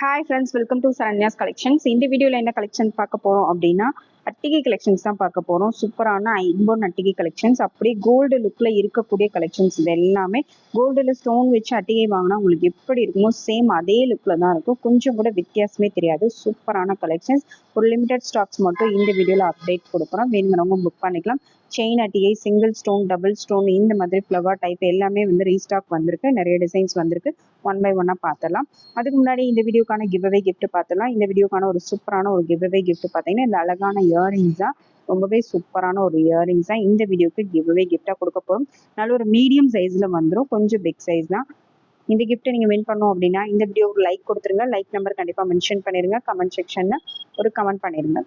Hi friends welcome to Saranya's collections இந்த வீடியோவில் என்ன கலெக்ஷன் பார்க்க போகிறோம் அப்படின்னா அட்டிகை கலெக்ஷன்ஸ் தான் பார்க்க போகிறோம் சூப்பரான ஐம்பொன் அட்டிகை கலெக்ஷன்ஸ் அப்படியே கோல்டு லுக்கில் இருக்கக்கூடிய கலெக்ஷன்ஸ் இது எல்லாமே கோல்டில் ஸ்டோன் வச்சு அட்டிகை வாங்கினா உங்களுக்கு எப்படி இருக்குமோ சேம் அதே லுக்கில் தான் இருக்கும். கொஞ்சம் கூட வித்தியாசமே தெரியாது. சூப்பரான கலெக்ஷன்ஸ் ஒரு லிமிடெட் ஸ்டாக்ஸ் மட்டும் இந்த வீடியோவில் அப்டேட் கொடுக்குறோம். வேணுங்கிறவங்க புக் பண்ணிக்கலாம். செயின் அட்டியை சிங்கிள் ஸ்டோன் டபுள் ஸ்டோன் இந்த மாதிரி ஃப்ளவர் டைப் எல்லாமே வந்து ரீஸ்டாக் வந்திருக்கு. நிறைய டிசைன்ஸ் வந்திருக்கு. ஒன் பை ஒன்னாக பார்த்தலாம் அதுக்கு முன்னாடி இந்த வீடியோக்கான கிவ்அவே கிஃப்ட் பார்த்தலாம் இந்த வீடியோக்கான ஒரு சூப்பரான ஒரு கிவ்அவே கிஃப்ட் பார்த்தீங்கன்னா இந்த அழகான இயரிங்ஸ் தான் ரொம்பவே சூப்பரான ஒரு இயரிங்ஸ் தான் இந்த வீடியோக்கு கிவ்அவே கிஃப்டாக கொடுக்க போகிறோம் நல்ல ஒரு மீடியம் சைஸில் வந்துடும் கொஞ்சம் பிக் சைஸ் தான். இந்த கிஃப்ட்டை நீங்கள் வின் பண்ணோம் அப்படின்னா இந்த வீடியோவுக்கு லைக் கொடுத்துருங்க. லைக் நம்பர் கண்டிப்பாக மென்ஷன் பண்ணிடுங்க கமெண்ட் செக்ஷனில் ஒரு கமெண்ட் பண்ணிடுங்க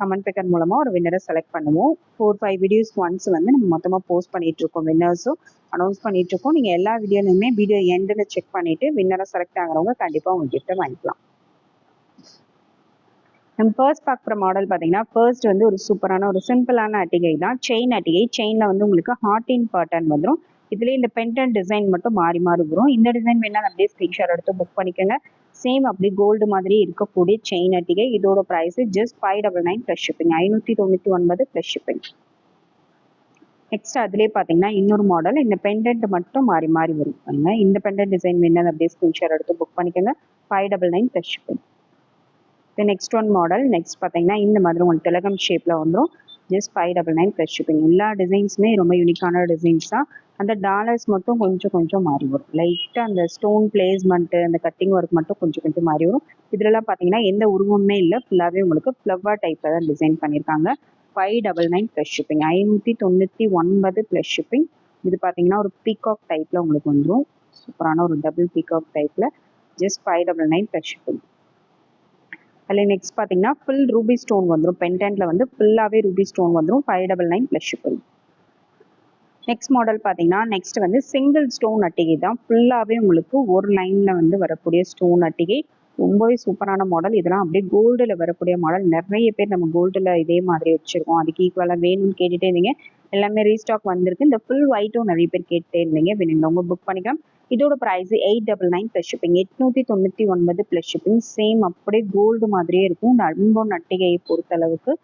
கமெண்ட் பேக்கர் மூலமாக ஒரு வின்னரை செலக்ட் பண்ணுவோம். ஃபோர் ஃபைவ் வீடியோஸ் ஒன்ஸ் வந்து நம்ம மொத்தமாக போஸ்ட் பண்ணிட்டு இருக்கோம் வின்னர்ஸும் அனௌன்ஸ் பண்ணிட்டு இருக்கோம். நீங்கள் எல்லா வீடியோலையுமே வீடியோ எண்டில் செக் பண்ணிட்டு வின்னரை செலக்ட் ஆகிறவங்க கண்டிப்பாக உங்கள் கிஃப்ட்டை வாங்கிக்கலாம். நம்ம ஃபர்ஸ்ட் பார்க்குற மாடல் பார்த்தீங்கன்னா ஃபர்ஸ்ட் வந்து ஒரு சூப்பரான ஒரு சிம்பிளான அட்டிகை தான். செயின் அட்டிகை. செயினில் வந்து உங்களுக்கு ஹார்டின் பேட்டர்ன் வந்துடும் இதுலேயே இந்த பென்டன் டிசைன் மட்டும் மாறி மாறி வரும். இந்த டிசைன் வேணால் அப்படியே ஸ்க்ரீன்ஷாட் எடுத்து புக் பண்ணிக்கோங்க. சேம் அப்படி கோல்டு மாதிரி இருக்கக்கூடிய செயின் அட்டிகை. இதோட price just five double nine plus shipping ஐநூற்றி தொண்ணூற்றி ஒன்பது ப்ளஸ் ஷிப்பிங் நெக்ஸ்ட் அதுலேயே பார்த்தீங்கன்னா இன்னொரு மாடல் இந்த பெண்டன்ட் மட்டும் மாறி மாறி வரும். பாருங்க இந்த பெண்டன்ட் டிசைன் வேணும் அப்படியே ஸ்கிரீன்ஷாட் எடுத்து புக் பண்ணிக்கோங்க. Five double nine plus shipping இப்போ நெக்ஸ்ட் ஒன் மாடல் நெக்ஸ்ட் பார்த்தீங்கன்னா இந்த மாதிரி உங்களுக்கு திலகம் ஷேப்பில் வந்துடும் just five double nine plus shipping எல்லா டிசைன்ஸுமே ரொம்ப யூனிக்கான டிசைன்ஸ் தான். அந்த டாலர்ஸ் மட்டும் கொஞ்சம் கொஞ்சம் மாறி வரும். லைட்டாக அந்த ஸ்டோன் பிளேஸ்மெண்ட்டு அந்த கட்டிங் ஒர்க் மட்டும் கொஞ்சம் கொஞ்சம் மாறி வரும். இதுலலாம் பார்த்தீங்கன்னா எந்த உருவமுமே இல்லை. ஃபுல்லாகவே உங்களுக்கு ஃப்ளவர் டைப்பில் தான் டிசைன் பண்ணியிருக்காங்க five double nine plus shipping ஐநூற்றி தொண்ணூற்றி ஒன்பது ப்ளஸ் ஷிப்பிங் இது பார்த்தீங்கன்னா ஒரு பீகாக் டைப்பில் உங்களுக்கு வந்துடும் சூப்பரான ஒரு டபுள் பீகாக் டைப்பில் just five double nine plus shipping அதில் நெக்ஸ்ட் பார்த்தீங்கன்னா ஃபுல் ரூபி ஸ்டோன் வந்துடும் பென்டென்ட்டில் வந்து ஃபுல்லாகவே ரூபி ஸ்டோன் வந்துடும் five double nine plus shipping next model பார்த்தீங்கன்னா நெக்ஸ்ட் வந்து சிங்கிள் ஸ்டோன் அட்டிகை தான். ஃபுல்லாகவே உங்களுக்கு ஒரு லைனில் வந்து வரக்கூடிய ஸ்டோன் அட்டிகை. ரொம்பவே சூப்பரான மாடல் இதெல்லாம் அப்படியே கோல்டில் வரக்கூடிய மாடல் நிறைய பேர் நம்ம கோல்டில் இதே மாதிரி வச்சுருக்கோம். அதுக்கு ஈக்குவலாக வேணும்னு கேட்டுகிட்டே இருந்தீங்க. எல்லாமே ரீஸ்டாக் வந்திருக்கு. இந்த ஃபுல் ஒயிட்டும் நிறைய பேர் கேட்டுட்டே இருந்தீங்க. வேணுங்கிறவங்க புக் பண்ணிக்கலாம். இதோட price eight double nine plus shipping எட்நூற்றி தொண்ணூற்றி ஒன்பது ப்ளஸ் ஷிப்பிங் சேம் அப்படியே கோல்டு மாதிரியே இருக்கும். இந்த அன்பொன் அட்டிகையை பொறுத்தளவுக்கு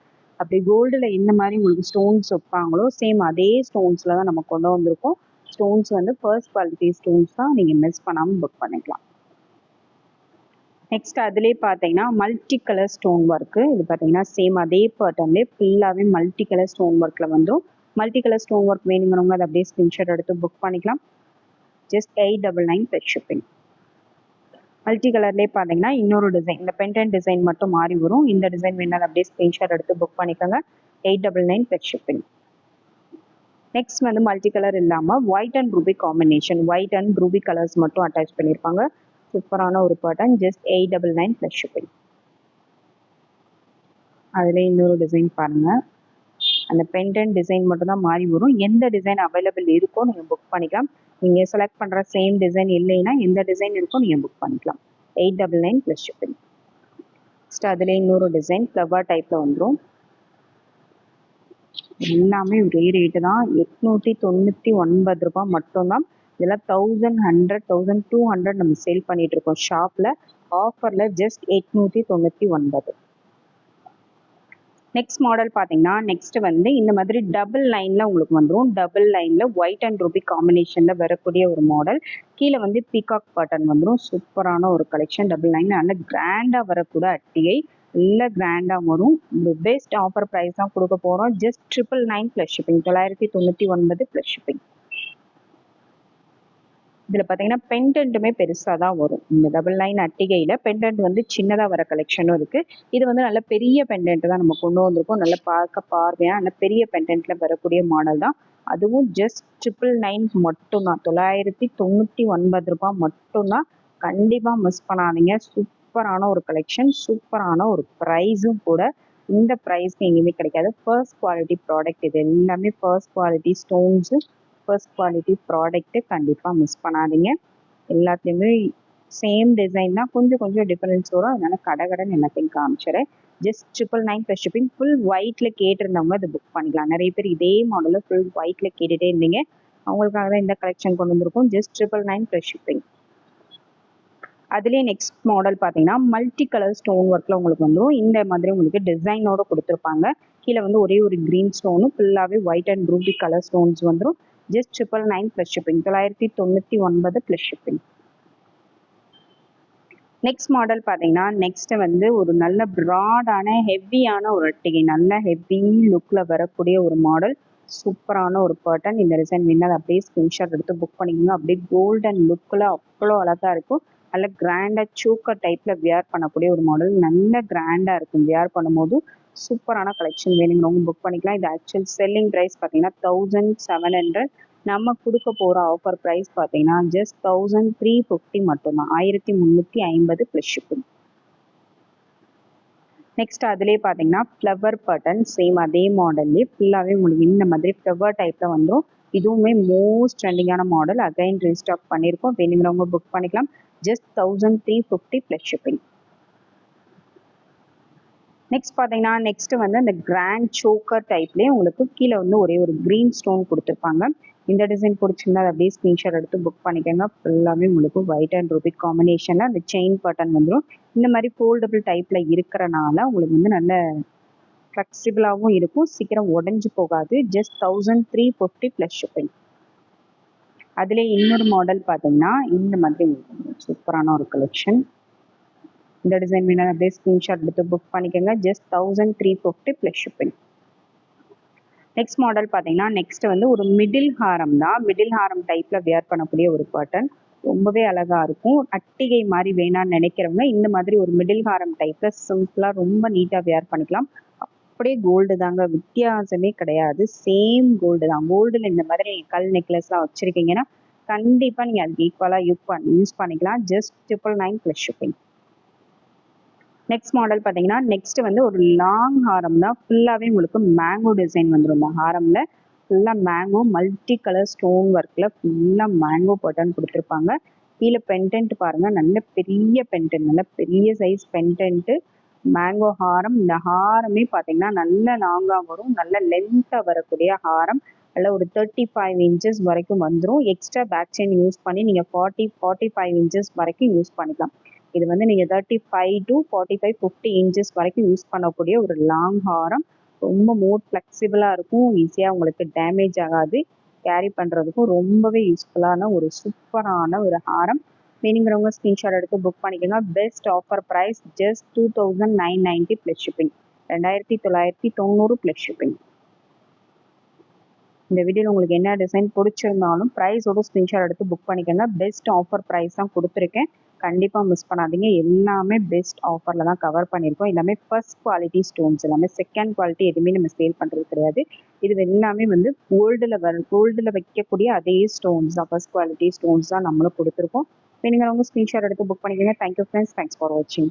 அப்படி கோல்டில் எந்த மாதிரி உங்களுக்கு ஸ்டோன்ஸ் வைப்பாங்களோ சேம் அதே ஸ்டோன்ஸில் தான் நம்ம கொண்டு வந்திருக்கோம். ஸ்டோன்ஸ் வந்து ஃபர்ஸ்ட் குவாலிட்டி ஸ்டோன்ஸ் தான் நீங்கள் மிஸ் பண்ணாமல் புக் பண்ணிக்கலாம். நெக்ஸ்ட் அதுலேயே பார்த்தீங்கன்னா மல்டி கலர் ஸ்டோன் ஒர்க்கு இது பார்த்தீங்கன்னா சேம் அதே பேட்டர்ன்லேயே ஃபுல்லாகவே மல்டி கலர் ஸ்டோன் ஒர்க்கில் வந்துடும் மல்டி கலர் ஸ்டோன் ஒர்க் வேணுங்கிறவங்க அதை அப்படியே ஸ்க்ரீன்ஷாட் எடுத்து புக் பண்ணிக்கலாம். Just eight double nine plus shipping multi கலர்லேயே பார்த்தீங்கன்னா இன்னொரு டிசைன் இந்த பென்டன் டிசைன் மட்டும் மாறி வரும். இந்த டிசைன் வேணாலும் அப்படியே ஸ்க்ரீன்ஷாட் எடுத்து புக் பண்ணிக்கோங்க. Eight double nine bet shipping next வந்து மல்டி கலர் இல்லாமல் white and ruby combination white and ruby colours மட்டும் அட்டாச் பண்ணியிருப்பாங்க சூப்பரான ஒரு pattern just eight double nine plus shipping அதில் இன்னொரு டிசைன் பாருங்கள் அந்த பென்டன் டிசைன் மட்டும் தான் மாறி வரும். எந்த டிசைன் அவைலபிள் இருக்கோ நீங்கள் புக் பண்ணிக்கலாம். நீங்கள் செலக்ட் பண்ணுற சேம் டிசைன் இல்லைன்னா எந்த டிசைன் இருக்கோ நீங்கள் புக் பண்ணிக்கலாம். Eight double nine plus shipping next அதில் இன்னொரு டிசைன் ஃப்ளவர் டைப்பில் வந்துடும் எல்லாமே ஒரே ரேட்டு தான். எட்நூற்றி தொண்ணூற்றி ஒன்பது ரூபாய் மட்டும்தான். இதெல்லாம் thousand hundred thousand two hundred நம்ம சேல் பண்ணிட்டு இருக்கோம். ஷாப்பில் ஆஃபரில் ஜஸ்ட் எட்நூற்றி தொண்ணூற்றி ஒன்பது. நெக்ஸ்ட் மாடல் பார்த்தீங்கன்னா நெக்ஸ்ட் வந்து இந்த மாதிரி டபுள் லைனில் உங்களுக்கு வந்துடும் டபுள் லைனில் ஒயிட் அண்ட் ரூபி காம்பினேஷனில் வரக்கூடிய ஒரு மாடல் கீழே வந்து பீகாக் பட்டன் வந்துடும் சூப்பரான ஒரு கலெக்ஷன் டபுள் லைன் நல்ல கிராண்டாக வரக்கூடிய அட்டியை நல்ல கிராண்டாக வரும். பெஸ்ட் ஆஃபர் ப்ரைஸ் தான் கொடுக்க போகிறோம் just triple nine plus shipping தொள்ளாயிரத்தி தொண்ணூற்றி ஒன்பது ப்ளஸ் ஷிப்பிங் இதில் பார்த்தீங்கன்னா பெண்டன்ட்டுமே பெருசாக தான் வரும். இந்த டபுள் நைன் அட்டிகையில் பெண்டன்ட் வந்து சின்னதாக வர கலெக்ஷனும் இருக்குது இது வந்து நல்ல பெரிய பெண்டன்ட் தான் நம்ம கொண்டு வந்திருக்கோம். நல்ல பார்க்க பார்வையாக நல்ல பெரிய பெண்டன்ட்டில் வரக்கூடிய மாடல் தான். அதுவும் ஜஸ்ட் ட்ரிபிள் நைன் மட்டும்தான் தொள்ளாயிரத்தி தொண்ணூற்றி ஒன்பது ரூபாய் மட்டும்தான் கண்டிப்பாக மிஸ் பண்ணாதீங்க. சூப்பரான ஒரு கலெக்ஷன் சூப்பரான ஒரு ப்ரைஸும் கூட இந்த ப்ரைஸ்க்கு எங்கேயுமே கிடைக்காது. ஃபர்ஸ்ட் குவாலிட்டி ப்ராடக்ட் இது. எல்லாமே first quality stones first quality product கண்டிப்பாக மிஸ் பண்ணாதீங்க. எல்லாத்துலேயுமே சேம் டிசைன் தான். கொஞ்சம் கொஞ்சம் டிஃப்ரென்ஸ் வரும். அதனால கடை கடன் எல்லாத்தையும் காமிச்சிடுறேன் just triple nine plus shipping full ஒயிட்டில் கேட்டிருந்தவங்க அதை புக் பண்ணிக்கலாம். நிறைய பேர் இதே மாடலில் ஃபுல் ஒயிட்டில் கேட்டுகிட்டே இருந்தீங்க. அவங்களுக்காக தான் இந்த கலெக்ஷன் கொண்டு வந்திருக்கோம். Just triple nine plus shipping அதுலேயே நெக்ஸ்ட் மாடல் பார்த்தீங்கன்னா மல்டி கலர் ஸ்டோன் ஒர்க்கில் உங்களுக்கு வந்துடும் இந்த மாதிரி உங்களுக்கு டிசைனோட கொடுத்துருப்பாங்க. கீழே வந்து ஒரே ஒரு க்ரீன் ஸ்டோனும் ஃபுல்லாகவே white and ruby colour stones வந்துடும் just triple nine plus shipping தொள்ளாயிரத்தி தொண்ணூற்றி ஒன்பது ப்ளஸ் ஷிப்பிங் நெக்ஸ்ட் மாடல் பார்த்தீங்கன்னா நெக்ஸ்ட் வந்து ஒரு நல்ல ப்ராடான ஹெவியான ஒரு அட்டிகை. நல்ல ஹெவி லுக்கில் வரக்கூடிய ஒரு மாடல் சூப்பரான ஒரு பேட்டர்ன் இந்த டிசைன் வேணால் அப்படியே ஸ்கிரீன்ஷாட் எடுத்து புக் பண்ணிக்கோங்க. அப்படியே கோல்டன் லுக்கில் அவ்வளோ அழகாக இருக்கும். நல்ல கிராண்டாக சூக்கர் டைப்பில் வியர் பண்ணக்கூடிய ஒரு மாடல் நல்ல கிராண்டாக இருக்கும். வியர் பண்ணும்போது சூப்பரான கலெக்ஷன் வேணுங்கிறவங்க புக் பண்ணிக்கலாம். இது ஆக்சுவல் செல்லிங் ப்ரைஸ் பார்த்தீங்கன்னா தௌசண்ட் செவன் ஹண்ட்ரட் நம்ம கொடுக்க போகிற ஆஃபர் ப்ரைஸ் பார்த்தீங்கன்னா ஜஸ்ட் தௌசண்ட் த்ரீ ஃபிஃப்டி மட்டும்தான். ஆயிரத்தி முந்நூற்றி ஐம்பது ப்ளஸ் ஷிப்பிங் நெக்ஸ்ட் அதிலே பார்த்தீங்கன்னா ஃப்ளவர் பட்டன் சேம் அதே மாடல்லே ஃபுல்லாகவே உங்களுக்கு இந்த மாதிரி ஃப்ளவர் டைப்பில் வந்துடும் இதுவுமே மோஸ்ட் ட்ரெண்டிங்கான மாடல் அகைன் ரீஸ்டாக் பண்ணியிருக்கோம். வேணுங்கிறவங்க புக் பண்ணிக்கலாம். Just thousand three fifty plus shipping next பார்த்தீங்கன்னா நெக்ஸ்ட் வந்து அந்த கிராண்ட் சோக்கர் டைப்லேயே உங்களுக்கு கீழே வந்து ஒரே ஒரு க்ரீன் ஸ்டோன் கொடுத்துருப்பாங்க. இந்த டிசைன் பிடிச்சிருந்தா அதை அப்படியே ஸ்க்ரீன்ஷாட் எடுத்து புக் பண்ணிக்கோங்க. ஃபுல்லாகவே உங்களுக்கு ஒயிட் அண்ட் ரூபிக் காம்பினேஷனில் அந்த செயின் பட்டன் வந்துடும் இந்த மாதிரி ஃபோல்டபுள் டைப்பில் இருக்கிறனால உங்களுக்கு வந்து நல்ல ஃப்ளெக்சிபிளாகவும் இருக்கும். சீக்கிரம் உடஞ்சி போகாது. Just thousand three fifty plus shipping அதிலே இன்னொரு மாடல் பார்த்தீங்கன்னா இந்த மாதிரி சூப்பரான ஒரு கலெக்ஷன் இந்த டிசைன் வேணாலும் அப்படியே ஸ்க்ரீன்ஷாட் எடுத்து புக் பண்ணிக்கோங்க. Just thousand three fifty plus shipping next model பார்த்தீங்கன்னா நெக்ஸ்ட் வந்து ஒரு மிடில் ஹாரம் தான். மிடில் ஹாரம் டைப்பில் வியர் பண்ணக்கூடிய ஒரு பேட்டர்ன் ரொம்பவே அழகாக இருக்கும். அட்டிகை மாதிரி வேணாம்னு நினைக்கிறவங்க இந்த மாதிரி ஒரு மிடில் ஹாரம் டைப்பில் சிம்பிளாக ரொம்ப நீட்டாக வியர் பண்ணிக்கலாம். அப்படியே கோல்டு தாங்க. வித்தியாசமே கிடையாது. சேம் கோல்டு தான். கோல்டில் இந்த மாதிரி கல் நெக்லஸ்லாம் வச்சுருக்கீங்கன்னா கண்டிப்பாக நீங்கள் அதுக்கு ஈக்குவலாக யூஸ் பண்ணி யூஸ் பண்ணிக்கலாம். Just triple nine plus shipping next model பார்த்தீங்கன்னா நெக்ஸ்ட் வந்து ஒரு லாங் ஹாரம் தான். ஃபுல்லாகவே உங்களுக்கு மேங்கோ டிசைன் வந்துடும் இந்த ஹாரமில் ஃபுல்லாக மேங்கோ மல்டி கலர் ஸ்டோன் ஒர்க்கில் ஃபுல்லாக மேங்கோ பட்டன் கொடுத்துருப்பாங்க. கீழே பென்டென்ட் பாருங்கள் நல்ல பெரிய பென்டென்ட் நல்ல பெரிய சைஸ் பென்டென்ட்டு மேங்கோ ஹாரம் இந்த ஹாரமே பார்த்தீங்கன்னா நல்ல லாங்காக வரும். நல்ல லென்த்தாக வரக்கூடிய ஹாரம் நல்ல ஒரு தேர்ட்டி ஃபைவ் இன்ச்சஸ் வரைக்கும் வந்துடும் எக்ஸ்ட்ரா பேக் செயின் யூஸ் பண்ணி நீங்கள் ஃபார்ட்டி ஃபார்ட்டி ஃபைவ் இன்ச்சஸ் வரைக்கும் யூஸ் பண்ணிக்கலாம். இது வந்து நீங்கள் thirty five to forty five fifty inches வரைக்கும் யூஸ் பண்ணக்கூடிய ஒரு லாங் ஹாரம். ரொம்ப மோர் ஃப்ளெக்சிபிளாக இருக்கும். ஈஸியாக உங்களுக்கு டேமேஜ் ஆகாது. கேரி பண்ணுறதுக்கும் ரொம்பவே யூஸ்ஃபுல்லான ஒரு சூப்பரான ஒரு ஹாரம். வேணுங்கிறவங்க ஸ்க்ரீன்ஷாட் எடுத்து புக் பண்ணிக்கோங்க. Best offer price just two thousand nine ninety plus shipping ரெண்டாயிரத்தி தொள்ளாயிரத்தி தொண்ணூறு ப்ளஸ் ஷிப்பிங் இந்த வீடியோவில் உங்களுக்கு என்ன டிசைன் பிடிச்சிருந்தாலும் ப்ரைஸோட ஸ்க்ரீன்ஷாட் எடுத்து புக் பண்ணிக்கோங்க. பெஸ்ட் ஆஃபர் ப்ரைஸ் தான் கொடுத்துருக்கேன். கண்டிப்பாக மிஸ் பண்ணாதீங்க. எல்லாமே பெஸ்ட் ஆஃபரில் தான் கவர் பண்ணியிருக்கோம் எல்லாமே ஃபர்ஸ்ட் குவாலிட்டி ஸ்டோன்ஸ் எல்லாமே செகண்ட் குவாலிட்டி எதுவுமே நம்ம சேல் பண்ணுறது கிடையாது. இது எல்லாமே வந்து கோல்டில் வர கோல்டில் வைக்கக்கூடிய அதே ஸ்டோன்ஸ் தான். ஃபர்ஸ்ட் குவாலிட்டி ஸ்டோன்ஸ் தான் நம்மளும் கொடுத்துருக்கோம். வேணுங்கிறவங்க ஸ்க்ரீன்ஷாட் எடுத்து புக் பண்ணிக்கோங்க. தேங்க்யூ ஃப்ரெண்ட்ஸ் தேங்க்ஸ் ஃபார் வாட்சிங்